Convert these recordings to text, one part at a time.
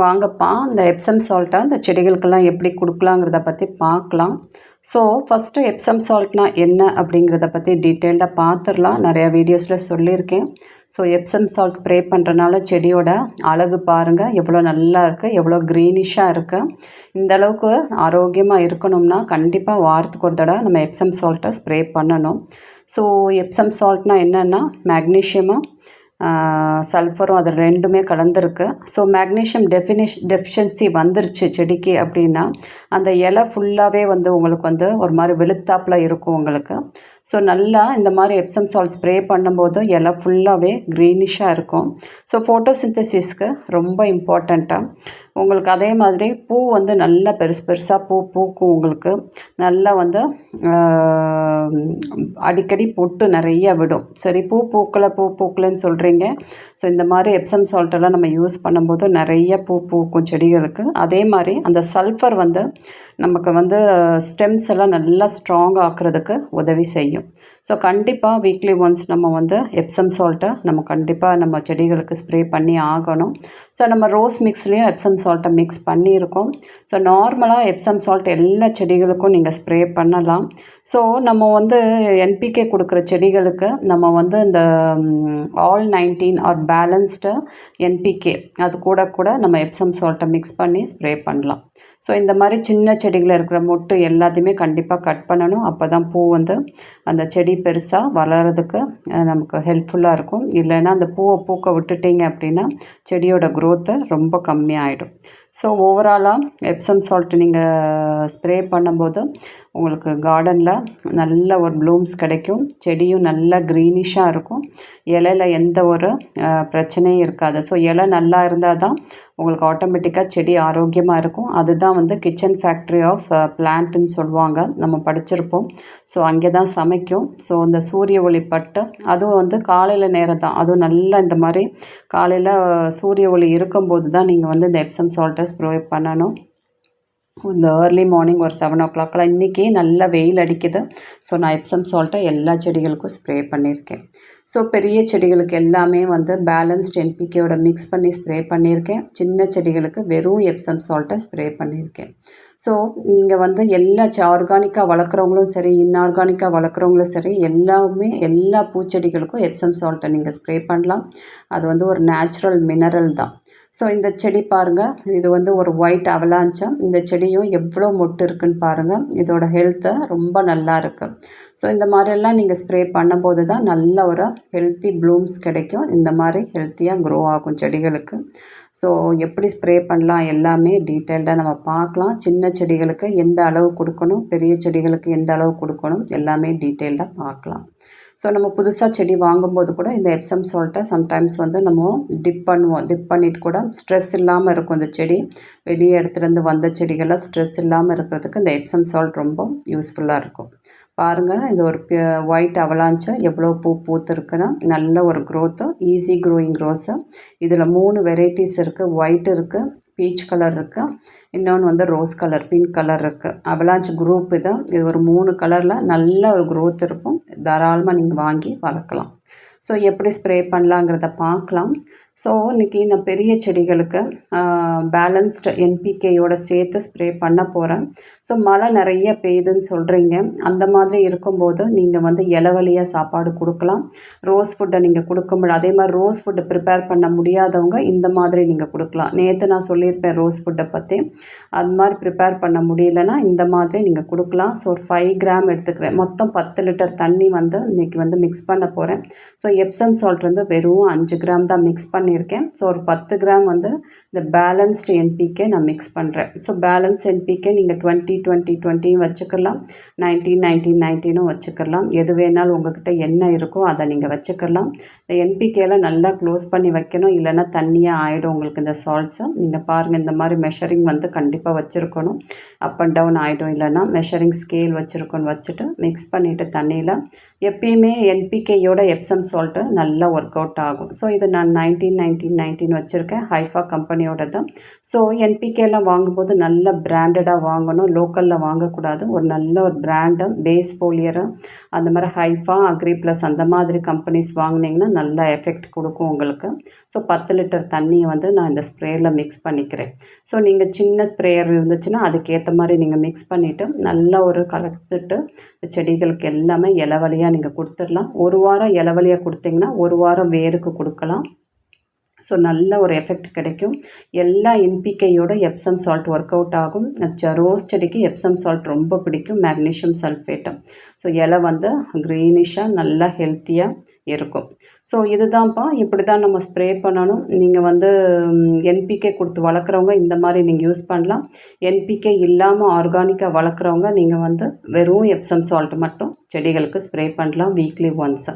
வாங்கப்பா இந்த எப்சம் சால்ட்டை இந்த செடிகளுக்கெல்லாம் எப்படி கொடுக்கலாங்கிறத பற்றி பார்க்கலாம். ஸோ ஃபஸ்ட்டு எப்சம் சால்ட்னா என்ன அப்படிங்கிறத பற்றி டீட்டெயில்டாக பார்த்துடலாம் நிறையா வீடியோஸில் சொல்லியிருக்கேன். ஸோ எப்சம் சால்ட் ஸ்ப்ரே பண்ணுறனால செடியோட அழகு பாருங்கள் எவ்வளோ நல்லா இருக்குது எவ்வளோ க்ரீனிஷாக இருக்குது இந்த அளவுக்கு ஆரோக்கியமாக இருக்கணும்னா கண்டிப்பாக வாரத்துக்கு ஒரு தடவை நம்ம எப்சம் சால்ட்டை ஸ்ப்ரே பண்ணணும். ஸோ எப்சம் சால்ட்னா என்னென்னா மேக்னீஷியமாக சல்ஃபரும் அது ரெண்டுமே கலந்துருக்கு. ஸோ மேக்னீஷியம் டெஃபினிஷ் டெஃபிஷியன்சி வந்துருச்சு செடிக்கு அப்படின்னா அந்த இலை ஃபுல்லாகவே வந்து உங்களுக்கு வந்து ஒரு மாதிரி வெளுத்தாப்பில் இருக்கும் உங்களுக்கு. ஸோ நல்லா இந்த மாதிரி எப்சம் சால்ட் ஸ்ப்ரே பண்ணும்போது இலை ஃபுல்லாகவே க்ரீனிஷாக இருக்கும். ஸோ ஃபோட்டோசிந்தசிஸ்க்கு ரொம்ப இம்பார்ட்டண்ட்டாக உங்களுக்கு அதே மாதிரி பூ வந்து நல்லா பெருசு பெருசாக பூ பூக்கும் உங்களுக்கு. நல்லா வந்து அடிக்கடி பொட்டு நிறைய விடும். சரி பூ பூக்கலை பூ பூக்கலைன்னு சொல்கிறீங்க ஸோ இந்த மாதிரி எப்சம் சால்ட்டெல்லாம் நம்ம யூஸ் பண்ணும்போது நிறைய பூ பூக்கும் செடிகளுக்கு. அதே மாதிரி அந்த சல்ஃபர் வந்து நமக்கு வந்து ஸ்டெம்ஸ் எல்லாம் நல்லா ஸ்ட்ராங் ஆக்குறதுக்கு உதவி செய்யும். ஸோ கண்டிப்பாக வீக்லி ஒன்ஸ் நம்ம வந்து எப்சம் சால்ட்டை நம்ம கண்டிப்பாக நம்ம செடிகளுக்கு ஸ்ப்ரே பண்ணி ஆகணும். ஸோ நம்ம ரோஸ் மிக்ஸ்லேயும் எப்சம் சால்ட்டை மிக்ஸ் பண்ணியிருக்கோம். ஸோ நார்மலாக எப்சம் சால்ட் எல்லா செடிகளுக்கும் நீங்கள் ஸ்ப்ரே பண்ணலாம். ஸோ நம்ம வந்து என்பிகே கொடுக்குற செடிகளுக்கு நம்ம வந்து இந்த all nineteen or balanced NPK அது கூட கூட நம்ம எப்சம் சால்ட்டை மிக்ஸ் பண்ணி ஸ்ப்ரே பண்ணலாம். ஸோ இந்த மாதிரி சின்ன செடிகளில் இருக்கிற மொட்டு எல்லாத்தையுமே கண்டிப்பாக கட் பண்ணணும். அப்போ தான் பூ வந்து அந்த செடி பெருசாக வளர்கிறதுக்கு நமக்கு ஹெல்ப்ஃபுல்லாக இருக்கும். இல்லைன்னா அந்த பூவை பூக்க விட்டுட்டிங்க அப்படின்னா செடியோட க்ரோத்து ரொம்ப கம்மியாகிடும் ஸோ ஓவராலாக எப்சம் சால்ட் நீங்கள் ஸ்ப்ரே பண்ணும்போது உங்களுக்கு கார்டனில் நல்ல ஒரு ப்ளூம்ஸ் கிடைக்கும். செடியும் நல்லா க்ரீனிஷாக இருக்கும். இலையில எந்த ஒரு பிரச்சனையும் இருக்காது. ஸோ இலை நல்லா இருந்தால் தான் உங்களுக்கு ஆட்டோமேட்டிக்காக செடி ஆரோக்கியமாக இருக்கும். அதுதான் வந்து கிச்சன் ஃபேக்ட்ரி ஆஃப் பிளான்ட்டுன்னு சொல்லுவாங்க. நம்ம படிச்சிருப்போம். ஸோ அங்கே தான் சமைக்கும். ஸோ இந்த சூரிய ஒளி பட்டு அதுவும் வந்து காலையில் நேரம் தான் அதுவும் நல்லா இந்த மாதிரி காலையில் சூரிய ஒளி இருக்கும்போது தான் நீங்கள் வந்து இந்த எப்சம் சால்ட்டை ப்ரொவைட் பண்ணணும். இந்த ஏர்லி மார்னிங் ஒரு செவன் ஓ கிளாக்லாம் இன்றைக்கி நல்லா வெயில் அடிக்குது. ஸோ நான் எப்சம் சால்ட்டை எல்லா செடிகளுக்கும் ஸ்ப்ரே பண்ணியிருக்கேன். ஸோ பெரிய செடிகளுக்கு எல்லாமே வந்து பேலன்ஸ்ட் என்பிகேயோட மிக்ஸ் பண்ணி ஸ்ப்ரே பண்ணியிருக்கேன். சின்ன செடிகளுக்கு வெறும் எப்சம் சால்ட்டை ஸ்ப்ரே பண்ணியிருக்கேன். ஸோ நீங்கள் வந்து எல்லா ஆர்கானிக்காக வளர்க்குறவங்களும் சரி இன்ஆர்கானிக்காக வளர்க்குறவங்களும் சரி எல்லாமே எல்லா பூச்செடிகளுக்கும் எப்சம் சால்ட்டை நீங்கள் ஸ்ப்ரே பண்ணலாம். அது வந்து ஒரு நேச்சுரல் மினரல் தான். ஸோ இந்த செடி பாருங்கள் இது வந்து ஒரு ஒயிட் அவலாஞ்சம் இந்த செடியும் எவ்வளோ மொட்டு இருக்குன்னு பாருங்கள் இதோட ஹெல்த்து ரொம்ப நல்லா இருக்குது ஸோ இந்த மாதிரியெல்லாம் நீங்கள் ஸ்ப்ரே பண்ணும்போது தான் நல்ல ஒரு ஹெல்த்தி ப்ளூம்ஸ் கிடைக்கும். இந்த மாதிரி ஹெல்த்தியாக க்ரோ ஆகும் செடிகளுக்கு. ஸோ எப்படி ஸ்ப்ரே பண்ணலாம் எல்லாமே டீட்டெயில்டாக நம்ம பார்க்கலாம். சின்ன செடிகளுக்கு எந்த அளவு கொடுக்கணும்? பெரிய செடிகளுக்கு எந்த அளவு கொடுக்கணும்? எல்லாமே டீட்டெயில்டாக பார்க்கலாம். ஸோ நம்ம புதுசாக செடி வாங்கும்போது கூட இந்த எப்சம் சால்ட்டை சம்டைம்ஸ் வந்து நம்ம டிப் பண்ணுவோம். டிப் பண்ணிட்டு கூட ஸ்ட்ரெஸ் இல்லாமல் இருக்கும் இந்த செடி. வெளியே இடத்துலேருந்து வந்த செடிகள்லாம் ஸ்ட்ரெஸ் இல்லாமல் இருக்கிறதுக்கு இந்த எப்சம் சால்ட் ரொம்ப யூஸ்ஃபுல்லாக இருக்கும். பாருங்கள் இந்த ஒரு ஒயிட் அவலாஞ்சை எவ்வளோ பூ பூத்துருக்குன்னா நல்ல ஒரு க்ரோத்து ஈஸி க்ரோயிங் ரோஸு இதில் மூணு வெரைட்டிஸ் இருக்குது ஒயிட் இருக்குது பீச் கலர் இருக்குது இன்னொன்று வந்து ரோஸ் கலர் பிங்க் கலர் இருக்குது அவலாஞ்ச் குரூப் இது. இது ஒரு மூணு கலரில் நல்ல ஒரு க்ரோத் இருக்கும். தாராளமாக நீங்கள் வாங்கி வளர்க்கலாம். ஸோ எப்படி ஸ்ப்ரே பண்ணலாங்கிறத பார்க்கலாம். ஸோ இன்றைக்கி நான் பெரிய செடிகளுக்கு பேலன்ஸ்டு என்பிகேயோடு சேர்த்து ஸ்ப்ரே பண்ண போகிறேன் ஸோ மழை நிறைய பெய்யுதுன்னு சொல்கிறீங்க அந்த மாதிரி இருக்கும்போது நீங்கள் வந்து இலவழியாக சாப்பாடு கொடுக்கலாம். ரோஸ் ஃபுட்டை நீங்கள் கொடுக்க முடியும் அதே மாதிரி ரோஸ் ஃபுட்டை ப்ரிப்பேர் பண்ண முடியாதவங்க இந்த மாதிரி நீங்கள் கொடுக்கலாம். நேற்று நான் சொல்லியிருப்பேன் ரோஸ் ஃபுட்டை பற்றி அது மாதிரி ப்ரிப்பேர் பண்ண முடியலன்னா இந்த மாதிரி நீங்கள் கொடுக்கலாம். ஸோ ஒரு ஃபைவ் கிராம் எடுத்துக்கிறேன். மொத்தம் பத்து லிட்டர் தண்ணி வந்து இன்றைக்கி வந்து மிக்ஸ் பண்ண போகிறேன் ஸோ எப்சம் சால்ட் வந்து வெறும் அஞ்சு கிராம் தான் மிக்ஸ் பண்ணியிருக்கேன். ஸோ ஒரு பத்து கிராம் வந்து இந்த பேலன்ஸ்டு என்பிகே நான் மிக்ஸ் பண்ணுறேன் ஸோ பேலன்ஸ் என்பிகே நீங்கள் டுவெண்ட்டி டுவெண்ட்டி டுவெண்ட்டியும் வச்சுக்கலாம். நைன்டீன் நைன்டீன் நைன்டீனும் வச்சுக்கலாம். எது வேணாலும் உங்கள்கிட்ட என்ன இருக்கோ அதை நீங்கள் வச்சுக்கலாம். இந்த என்பிகேல நல்லா க்ளோஸ் பண்ணி வைக்கணும். இல்லைன்னா தண்ணியாக ஆகிடும் உங்களுக்கு இந்த சால்ட்ஸை நீங்கள் பாருங்கள் இந்த மாதிரி மெஷரிங் வந்து கண்டிப்பாக வச்சுருக்கணும். அப் அண்ட் டவுன் ஆகிடும் இல்லைன்னா மெஷரிங் ஸ்கேல் வச்சுருக்கணும். வச்சுட்டு மிக்ஸ் பண்ணிவிட்டு தண்ணியில் எப்பயுமே என்பிகேயோட எப்சம் சால்ட்டு நல்லா ஒர்க் அவுட் ஆகும். ஸோ இது நான் நைன்டீன் நைன்டீன் நைன்டீன் வச்சுருக்கேன். ஹைஃபா கம்பெனியோட தான் ஸோ என்பிகேலாம் வாங்கும்போது நல்ல பிராண்டடாக வாங்கணும். லோக்கலில் வாங்கக்கூடாது. ஒரு நல்ல ஒரு பிராண்டு பேஸ் போலியரு அந்த மாதிரி ஹைஃபா அக்ரி ப்ளஸ் அந்த மாதிரி கம்பெனிஸ் வாங்கினீங்கன்னா நல்ல எஃபெக்ட் கொடுக்கும் உங்களுக்கு. ஸோ பத்து லிட்டர் தண்ணியை வந்து நான் இந்த ஸ்ப்ரேயில் மிக்ஸ் பண்ணிக்கிறேன். ஸோ நீங்கள் சின்ன ஸ்ப்ரேயர் இருந்துச்சுன்னா அதுக்கேற்ற மாதிரி நீங்கள் மிக்ஸ் பண்ணிவிட்டு நல்லா ஒரு கலந்துட்டு செடிகளுக்கு எல்லாமே இலவழியாக வழியாக நீங்கள் கொடுத்துடலாம். ஒரு வாரம் இலை வழியாக கொடுத்தீங்கன்னா ஒரு வாரம் வேருக்கு கொடுக்கலாம். ஸோ நல்ல ஒரு எஃபெக்ட் கிடைக்கும். எல்லா என்பிகையோட எப்சம் சால்ட் ஒர்க் அவுட் ஆகும். ரோஸ் செடிக்கு எப்சம் சால்ட் ரொம்ப பிடிக்கும். மேக்னீஷியம் சல்ஃபேட்டு ஸோ இலை வந்து க்ரீனிஷாக நல்லா ஹெல்த்தியாக இருக்கும். ஸோ இதுதான்ப்பா. இப்படி தான் நம்ம ஸ்ப்ரே பண்ணணும். நீங்கள் வந்து என்பிகே கொடுத்து வளர்க்குறவங்க இந்த மாதிரி நீங்கள் யூஸ் பண்ணலாம். என்பிகே இல்லாமல் ஆர்கானிக்காக வளர்க்குறவங்க நீங்கள் வந்து வெறும் எப்சம் சால்ட் மட்டும் செடிகளுக்கு ஸ்ப்ரே பண்ணலாம் வீக்லி ஒன்ஸு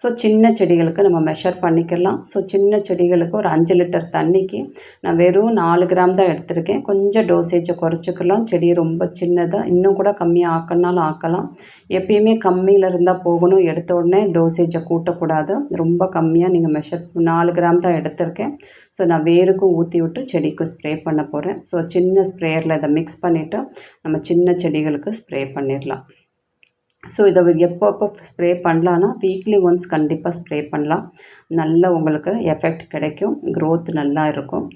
ஸோ சின்ன செடிகளுக்கு நம்ம மெஷர் பண்ணிக்கலாம். ஸோ சின்ன செடிகளுக்கு ஒரு அஞ்சு லிட்டர் தண்ணிக்கு நான் வெறும் நாலு கிராம் தான் எடுத்திருக்கேன். கொஞ்சம் டோசேஜை குறைச்சிக்கலாம். செடி ரொம்ப சின்னதாக இன்னும் கூட கம்மியாக ஆக்கணுனாலும் ஆக்கலாம். எப்பயுமே கம்மியில் இருந்தால் போகணும். எடுத்த உடனே டோசேஜை கூட்டக்கூடாது. ரொம்ப ரொம்ப கம்மியாக நீங்கள் மெஷர் நாலு கிராம் தான் எடுத்திருக்கேன். ஸோ நான் வேருக்கும் ஊற்றி விட்டு செடிக்கும் ஸ்ப்ரே பண்ண போகிறேன் ஸோ சின்ன ஸ்ப்ரேயரில் இதை மிக்ஸ் பண்ணிவிட்டு நம்ம சின்ன செடிகளுக்கு ஸ்ப்ரே பண்ணிடலாம். ஸோ இதை எப்போ எப்போ ஸ்ப்ரே பண்ணலான்னா வீக்லி ஒன்ஸ் கண்டிப்பாக ஸ்ப்ரே பண்ணலாம். நல்ல உங்களுக்கு எஃபெக்ட் கிடைக்கும். க்ரோத் நல்லா இருக்கும்.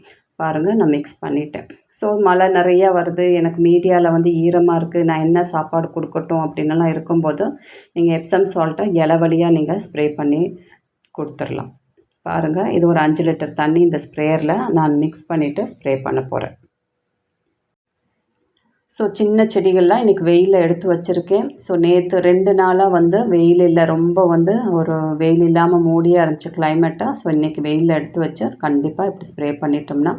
பாருங்கள் நான் மிக்ஸ் பண்ணிட்டேன். ஸோ மழை நிறையா வருது. எனக்கு மீடியாவில் வந்து ஈரமாக இருக்குது நான் என்ன சாப்பாடு கொடுக்கட்டும் அப்படின்னலாம் இருக்கும்போது நீங்கள் எப்சம் சால்ட்டை இலை வழியாக நீங்கள் ஸ்ப்ரே பண்ணி கொடுத்துடலாம். பாருங்கள் இது ஒரு அஞ்சு லிட்டர் தண்ணி இந்த ஸ்ப்ரேயரில் நான் மிக்ஸ் பண்ணிவிட்டு ஸ்ப்ரே பண்ண போகிறேன் ஸோ சின்ன செடிகள்லாம் இன்றைக்கி வெயிலில் எடுத்து வச்சுருக்கேன். ஸோ நேற்று ரெண்டு நாளாக வந்து வெயில் இல்லை ரொம்ப வந்து ஒரு வெயில் இல்லாமல் மூடியாக இருந்துச்சு கிளைமேட்டாக ஸோ இன்றைக்கி வெயிலில் எடுத்து வச்சு கண்டிப்பாக இப்படி ஸ்ப்ரே பண்ணிட்டோம்னா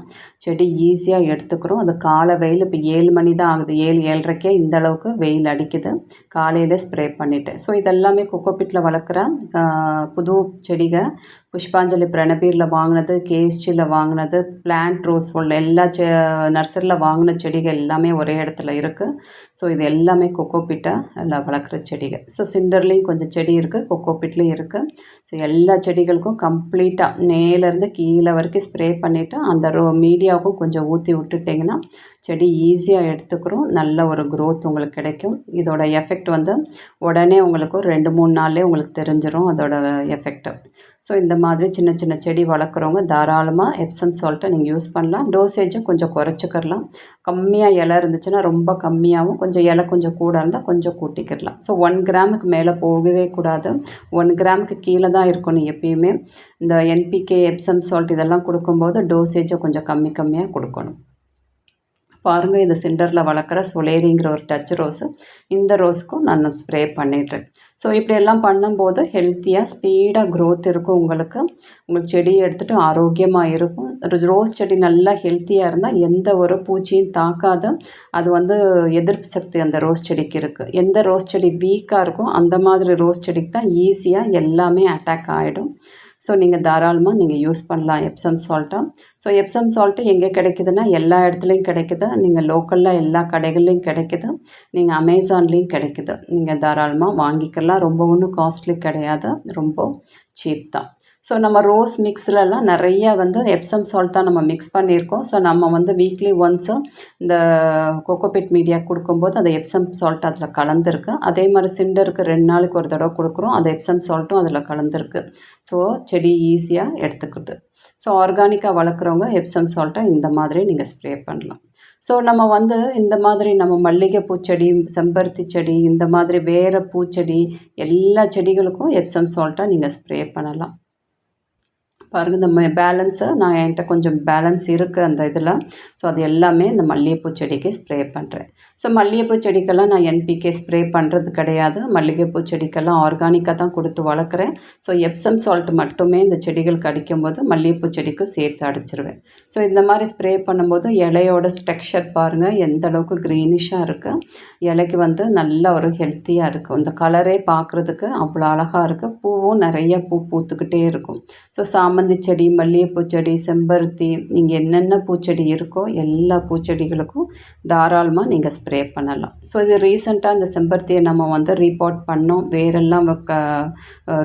செடி ஈஸியாக எடுத்துக்கிறோம். அது காலை வெயில் இப்போ ஏழு மணி தான் ஆகுது. ஏழு ஏழரைக்கே இந்த அளவுக்கு வெயில் அடிக்குது. காலையில் ஸ்ப்ரே பண்ணிவிட்டேன் ஸோ இதெல்லாமே கொக்கோபிட்டில் வளர்க்குற புது செடிகள் புஷ்பாஞ்சலி பிரணபீரில் வாங்கினது கேஎஸ்டியில் வாங்கினது பிளான்ட் ரோஸ் உள்ள எல்லா செ நர்சரியில் வாங்கின செடிகள் எல்லாமே ஒரே இடத்துல இருக்குது ஸோ இது எல்லாமே கொக்கோபிட்டை எல்லாம் வளர்க்குற செடிகள். ஸோ சிண்டர்லேயும் கொஞ்சம் செடி இருக்குது கொக்கோபிட்லேயும் இருக்குது ஸோ எல்லா செடிகளுக்கும் கம்ப்ளீட்டாக மேலேருந்து கீழே வரைக்கும் ஸ்ப்ரே பண்ணிவிட்டு அந்த ரோ மீடியாவுக்கும் கொஞ்சம் ஊற்றி விட்டுட்டிங்கன்னா செடி ஈஸியாக எடுத்துக்கிறோம். நல்ல ஒரு க்ரோத் உங்களுக்கு கிடைக்கும். இதோட எஃபெக்ட் வந்து உடனே உங்களுக்கு ரெண்டு மூணு நாள்லேயே உங்களுக்கு தெரிஞ்சிடும் அதோட எஃபெக்ட்டு ஸோ இந்த மாதிரி சின்ன சின்ன செடி வளர்க்குறவங்க தாராளமாக எப்சம் சால்ட்டை நீங்கள் யூஸ் பண்ணலாம். டோசேஜும் கொஞ்சம் குறைச்சிக்கிறலாம் கம்மியாக இலை இருந்துச்சுன்னா ரொம்ப கம்மியாகவும் கொஞ்சம் இலை கொஞ்சம் கூட இருந்தால் கொஞ்சம் கூட்டிக்கிடலாம். ஸோ ஒன் கிராமுக்கு மேலே போகவே கூடாது. ஒன் கிராமுக்கு கீழே தான் இருக்கணும் எப்பயுமே. இந்த என்பிகே எப்சம் சால்ட் இதெல்லாம் கொடுக்கும்போது டோசேஜை கொஞ்சம் கம்மி கம்மியாக கொடுக்கணும். பாருங்கள் இந்த சிண்டரில் வளர்க்குற சொலேரிங்கிற ஒரு டச் ரோஸு. இந்த ரோஸுக்கும் நான் ஸ்ப்ரே பண்ணிடுறேன். ஸோ இப்படியெல்லாம் பண்ணும்போது ஹெல்த்தியாக ஸ்பீடாக க்ரோத் இருக்கும் உங்களுக்கு. உங்களுக்கு செடியை எடுத்துகிட்டு ஆரோக்கியமாக இருக்கும். ரோஸ் செடி நல்லா ஹெல்த்தியாக இருந்தால் எந்த ஒரு பூச்சியும் தாக்காத. அது வந்து எதிர்ப்பு சக்தி அந்த ரோஸ் செடிக்கு இருக்குது எந்த ரோஸ் செடி வீக்காக இருக்கும் அந்த மாதிரி ரோஸ் செடிக்கு தான் ஈஸியாக எல்லாமே அட்டாக் ஆகிடும் ஸோ நீங்கள் தாராளமாக நீங்கள் யூஸ் பண்ணலாம் எப்சம் சால்ட்டை ஸோ எப்சம் சால்ட்டு எங்கே கிடைக்குதுன்னா எல்லா இடத்துலையும் கிடைக்குது. நீங்கள் லோக்கலில் எல்லா கடைகள்லையும் கிடைக்குது. நீங்கள் அமேசான்லேயும் கிடைக்குது. நீங்கள் தாராளமாக வாங்கிக்கலாம். ரொம்ப ஒன்றும் காஸ்ட்லி கிடையாது. ரொம்ப சீப் தான். ஸோ நம்ம ரோஸ் மிக்ஸ்லலாம் நிறைய வந்து எப்சம் சால்ட் தான் நம்ம மிக்ஸ் பண்ணியிருக்கோம். ஸோ நம்ம வந்து வீக்லி ஒன்ஸு இந்த கொக்கோபிட் மீடியா கொடுக்கும்போது அந்த எப்சம் சால்ட் அதில் கலந்துருக்கு. அதே மாதிரி சிண்டருக்கு ரெண்டு நாளைக்கு ஒரு தடவை கொடுக்குறோம். அந்த எப்சம் சால்ட்டும் அதில் கலந்துருக்கு. ஸோ செடி ஈஸியாக எடுத்துக்குது. ஸோ ஆர்கானிக்காக வளர்க்குறவங்க எப்சம் சால்ட்டை இந்த மாதிரி நீங்கள் ஸ்ப்ரே பண்ணலாம். ஸோ நம்ம வந்து இந்த மாதிரி நம்ம மல்லிகை பூச்செடி செம்பருத்தி செடி இந்த மாதிரி வேறு பூச்செடி எல்லா செடிகளுக்கும் எப்சம் சால்ட்டாக நீங்கள் ஸ்ப்ரே பண்ணலாம். பாருங்கள் இந்த பேலன்ஸை நான் என்கிட்ட கொஞ்சம் பேலன்ஸ் இருக்குது அந்த இதில். ஸோ அது எல்லாமே இந்த மல்லிகைப்பூ செடிக்கு ஸ்ப்ரே பண்ணுறேன் ஸோ மல்லிகைப்பூ செடிக்கெல்லாம் நான் என்பிகே ஸ்ப்ரே பண்ணுறது கிடையாது. மல்லிகைப்பூ செடிக்கெல்லாம் ஆர்கானிக்காக தான் கொடுத்து வளர்க்குறேன். ஸோ எப்சம் சால்ட் மட்டுமே இந்த செடிகளுக்கு அடிக்கும்போது மல்லிகைப்பூ செடிக்கும் சேர்த்து அடிச்சிருவேன். ஸோ இந்த மாதிரி ஸ்ப்ரே பண்ணும்போது இலையோட ஸ்ட்ரக்சர் பாருங்கள் எந்த அளவுக்கு க்ரீனிஷாக இருக்குது இலைக்கு வந்து நல்ல ஒரு ஹெல்த்தியாக இருக்கும் இந்த கலரே பார்க்குறதுக்கு அவ்வளோ அழகாக இருக்குது பூவும் நிறைய பூ பூத்துக்கிட்டே இருக்கும். ஸோ சாம சாமந்தி செடி மல்லிகைப்பூ செடி செம்பருத்தி நீங்கள் என்னென்ன பூச்செடி இருக்கோ எல்லா பூச்செடிகளுக்கும் தாராளமாக நீங்கள் ஸ்ப்ரே பண்ணலாம். ஸோ இது ரீசெண்டாக இந்த செம்பருத்தியை நம்ம வந்து ரீபாட் பண்ணோம். வேரெல்லாம்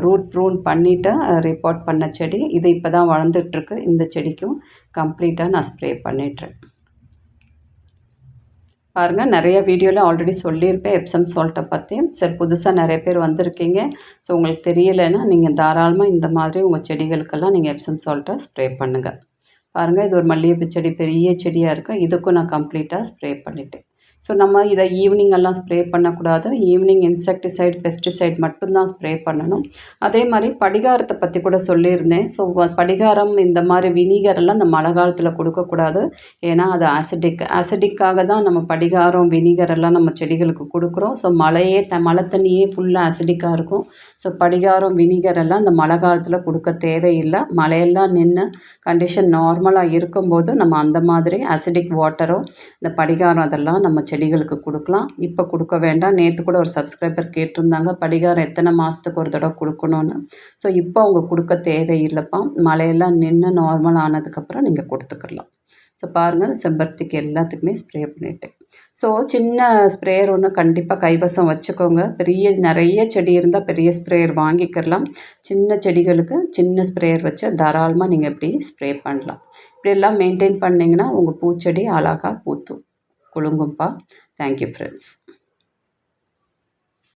ரூட் ப்ரூன் பண்ணிவிட்டு ரீபாட் பண்ண செடி. இது இப்போ தான் வளர்ந்துட்டுருக்கு இந்த செடிக்கும் கம்ப்ளீட்டாக நான் ஸ்ப்ரே பண்ணிட்டுருக்கேன் பாருங்கள் நிறைய வீடியோவில் ஆல்ரெடி சொல்லியிருப்பேன். எப்சம் சால்ட்டை பற்றி சரி புதுசாக நிறைய பேர் வந்திருக்கீங்க. ஸோ உங்களுக்கு தெரியலைன்னா நீங்கள் தாராளமாக இந்த மாதிரி உங்கள் செடிகளுக்கெல்லாம் நீங்கள் எப்சம் சால்ட்டை ஸ்ப்ரே பண்ணுங்கள் பாருங்கள் இது ஒரு மல்லிகைப்பூ செடி பெரிய செடியாக இருக்குது இதுக்கும் நான் கம்ப்ளீட்டாக ஸ்ப்ரே பண்ணிவிட்டேன் ஸோ நம்ம இதை ஈவினிங்கெல்லாம் ஸ்ப்ரே பண்ணக்கூடாது. ஈவினிங் இன்செக்டிசைட் பெஸ்டிசைட் மட்டும்தான் ஸ்ப்ரே பண்ணணும். அதே மாதிரி படிகாரத்தை பற்றி கூட சொல்லியிருந்தேன். ஸோ படிகாரம் இந்த மாதிரி வினிகர் எல்லாம் இந்த மழை காலத்தில் கொடுக்கக்கூடாது. ஏன்னா அது ஆசிடிக் ஆசிடிக்காக தான் நம்ம படிகாரம் வினிகர் எல்லாம் நம்ம செடிகளுக்கு கொடுக்குறோம். ஸோ மழையே த மழை தண்ணியே ஃபுல்லாக ஆசிடிக்காக இருக்கும். ஸோ படிகாரம் வினிகர் எல்லாம் இந்த மழை காலத்தில் கொடுக்க தேவையில்லை. மழையெல்லாம் நின்று கண்டிஷன் நார்மலாக இருக்கும்போது நம்ம அந்த மாதிரி ஆசிடிக் வாட்டரோ இந்த படிகாரம் அதெல்லாம் நம்ம செடிகளுக்கு கொடுக்கலாம். இப்போ கொடுக்க வேண்டாம். நேற்று கூட ஒரு சப்ஸ்கிரைபர் கேட்டிருந்தாங்க. படிகாரம் எத்தனை மாதத்துக்கு ஒரு தடவை கொடுக்கணும்னு. ஸோ இப்போ அவங்க கொடுக்க தேவையில்லைப்பா. மழையெல்லாம் நின்று நார்மல் ஆனதுக்கப்புறம் நீங்கள் கொடுத்துக்கலாம். ஸோ பாருங்கள் செம்பருத்திக்கு எல்லாத்துக்குமே ஸ்ப்ரே பண்ணிவிட்டேன் ஸோ சின்ன ஸ்ப்ரேயர் ஒன்று கண்டிப்பாக கைவசம் வச்சுக்கோங்க. பெரிய நிறைய செடி இருந்தால் பெரிய ஸ்ப்ரேயர் வாங்கிக்கிறலாம் சின்ன செடிகளுக்கு சின்ன ஸ்ப்ரேயர் வச்சு தாராளமாக நீங்கள் இப்படி ஸ்ப்ரே பண்ணலாம். இப்படியெல்லாம் மெயின்டைன் பண்ணிங்கன்னா உங்கள் பூச்செடி அழகாக பூத்தும். குலுங்கும்ப்பா தேங்க்யூ ஃப்ரெண்ட்ஸ்